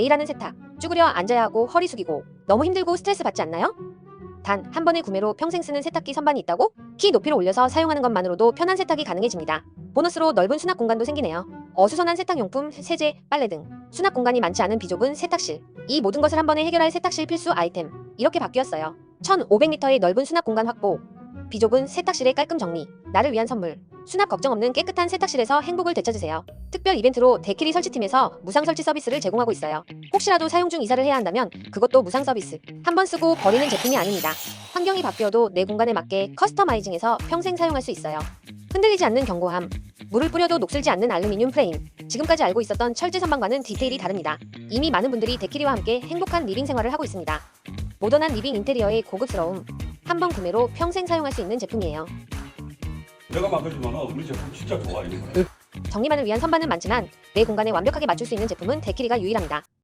매일 하는 세탁, 쭈그려 앉아야 하고 허리 숙이고 너무 힘들고 스트레스 받지 않나요? 단 한 번의 구매로 평생 쓰는 세탁기 선반이 있다고? 키 높이를 올려서 사용하는 것만으로도 편한 세탁이 가능해집니다. 보너스로 넓은 수납 공간도 생기네요. 어수선한 세탁용품, 세제, 빨래 등 수납 공간이 많지 않은 비좁은 세탁실. 이 모든 것을 한 번에 해결할 세탁실 필수 아이템. 이렇게 바뀌었어요. 1,500리터의 넓은 수납 공간 확보. 비좁은 세탁실의 깔끔 정리. 나를 위한 선물. 수납 걱정 없는 깨끗한 세탁실에서 행복을 되찾으세요. 특별 이벤트로 데키리 설치팀에서 무상 설치 서비스를 제공하고 있어요. 혹시라도 사용 중 이사를 해야 한다면 그것도 무상 서비스. 한 번 쓰고 버리는 제품이 아닙니다. 환경이 바뀌어도 내 공간에 맞게 커스터마이징해서 평생 사용할 수 있어요. 흔들리지 않는 견고함. 물을 뿌려도 녹슬지 않는 알루미늄 프레임. 지금까지 알고 있었던 철제 선반과는 디테일이 다릅니다. 이미 많은 분들이 데키리와 함께 행복한 리빙 생활을 하고 있습니다. 모던한 리빙 인테리어의 고급스러움. 한 번 구매로 평생 사용할 수 있는 제품이에요. 내가 만들지만 우리 제품 진짜 좋아 이거. 정리만을 위한 선반은 많지만 내 공간에 완벽하게 맞출 수 있는 제품은 데키리가 유일합니다.